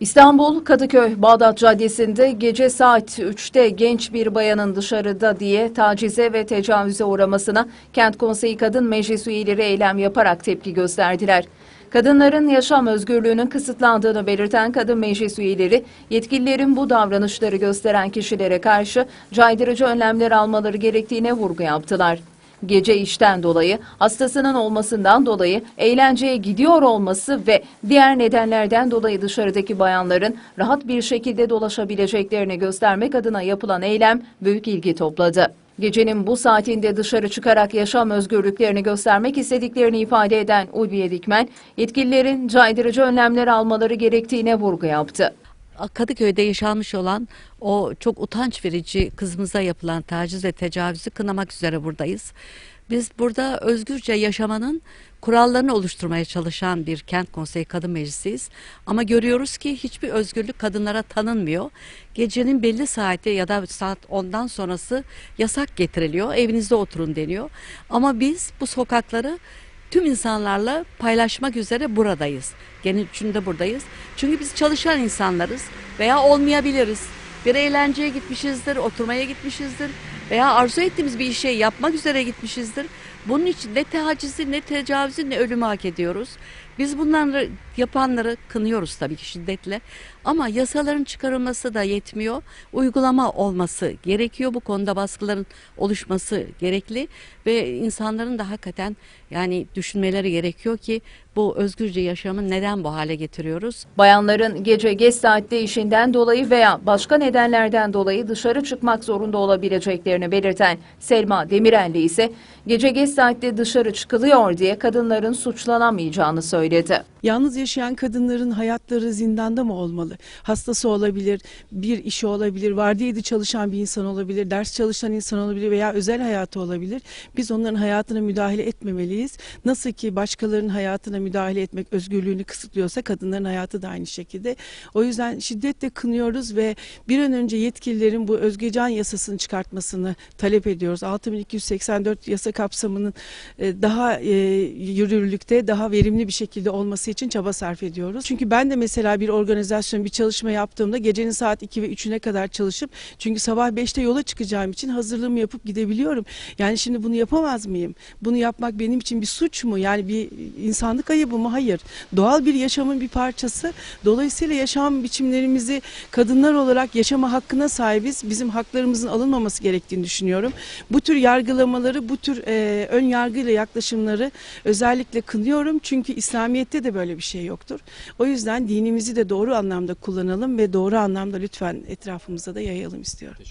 İstanbul Kadıköy Bağdat Caddesi'nde gece saat 3'te genç bir bayanın dışarıda diye tacize ve tecavüze uğramasına Kent Konseyi Kadın Meclis üyeleri eylem yaparak tepki gösterdiler. Kadınların yaşam özgürlüğünün kısıtlandığını belirten kadın meclis üyeleri, yetkililerin bu davranışları gösteren kişilere karşı caydırıcı önlemler almaları gerektiğine vurgu yaptılar. Gece işten dolayı, hastasının olmasından dolayı, eğlenceye gidiyor olması ve diğer nedenlerden dolayı dışarıdaki bayanların rahat bir şekilde dolaşabileceklerini göstermek adına yapılan eylem büyük ilgi topladı. Gecenin bu saatinde dışarı çıkarak yaşam özgürlüklerini göstermek istediklerini ifade eden Ulviye Dikmen, yetkililerin caydırıcı önlemler almaları gerektiğine vurgu yaptı. Kadıköy'de yaşanmış olan o çok utanç verici kızımıza yapılan taciz ve tecavüzü kınamak üzere buradayız. Biz burada özgürce yaşamanın kurallarını oluşturmaya çalışan bir kent konseyi kadın meclisiyiz. Ama görüyoruz ki hiçbir özgürlük kadınlara tanınmıyor. Gecenin belli saati ya da saat 10'dan sonrası yasak getiriliyor. Evinizde oturun deniyor. Ama biz bu sokakları tüm insanlarla paylaşmak üzere buradayız. Gene üçünde buradayız. Çünkü biz çalışan insanlarız veya olmayabiliriz. Bir eğlenceye gitmişizdir, oturmaya gitmişizdir veya arzu ettiğimiz bir işe yapmak üzere gitmişizdir. Bunun için ne tacizi, ne tecavüzü, ne ölümü hak ediyoruz. Biz bunları yapanları kınıyoruz tabii ki şiddetle. Ama yasaların çıkarılması da yetmiyor. Uygulama olması gerekiyor. Bu konuda baskıların oluşması gerekli ve insanların da hakikaten yani düşünmeleri gerekiyor ki bu özgürce yaşamı neden bu hale getiriyoruz? Bayanların gece geç saatte işinden dolayı veya başka nedenlerden dolayı dışarı çıkmak zorunda olabileceklerini belirten Selma Demirelli ise gece geç saatte dışarı çıkılıyor diye kadınların suçlanamayacağını söyledi. Yalnız yaşayan kadınların hayatları zindanda mı olmalı? Hastası olabilir, bir işi olabilir, vardiyada çalışan bir insan olabilir, ders çalışan insan olabilir veya özel hayatı olabilir. Biz onların hayatına müdahale etmemeliyiz. Nasıl ki başkalarının hayatına müdahale etmek özgürlüğünü kısıtlıyorsa kadınların hayatı da aynı şekilde. O yüzden şiddetle kınıyoruz ve bir an önce yetkililerin bu özgecan yasasını çıkartmasını talep ediyoruz. 6284 yasa kapsamının e, daha e, yürürlükte, daha verimli bir şekilde olması için çaba sarf ediyoruz. Çünkü ben de mesela bir organizasyon, bir çalışma yaptığımda gecenin saat 2 ve 3'üne kadar çalışıp çünkü sabah 5'te yola çıkacağım için hazırlığımı yapıp gidebiliyorum. Yani şimdi bunu yapamaz mıyım? Bunu yapmak benim için bir suç mu? Yani bir insanlık ayıbı mı? Hayır. Doğal bir yaşamın bir parçası. Dolayısıyla yaşam biçimlerimizi kadınlar olarak yaşama hakkına sahibiz. Bizim haklarımızın alınmaması gerektiğini düşünüyorum. Bu tür yargılamaları, bu tür e, ön yargıyla yaklaşımları özellikle kınıyorum. Çünkü İslamiyet'te de böyle bir şey yoktur. O yüzden dinimizi de doğru anlamda kullanalım ve doğru anlamda lütfen etrafımıza da yayalım istiyorum.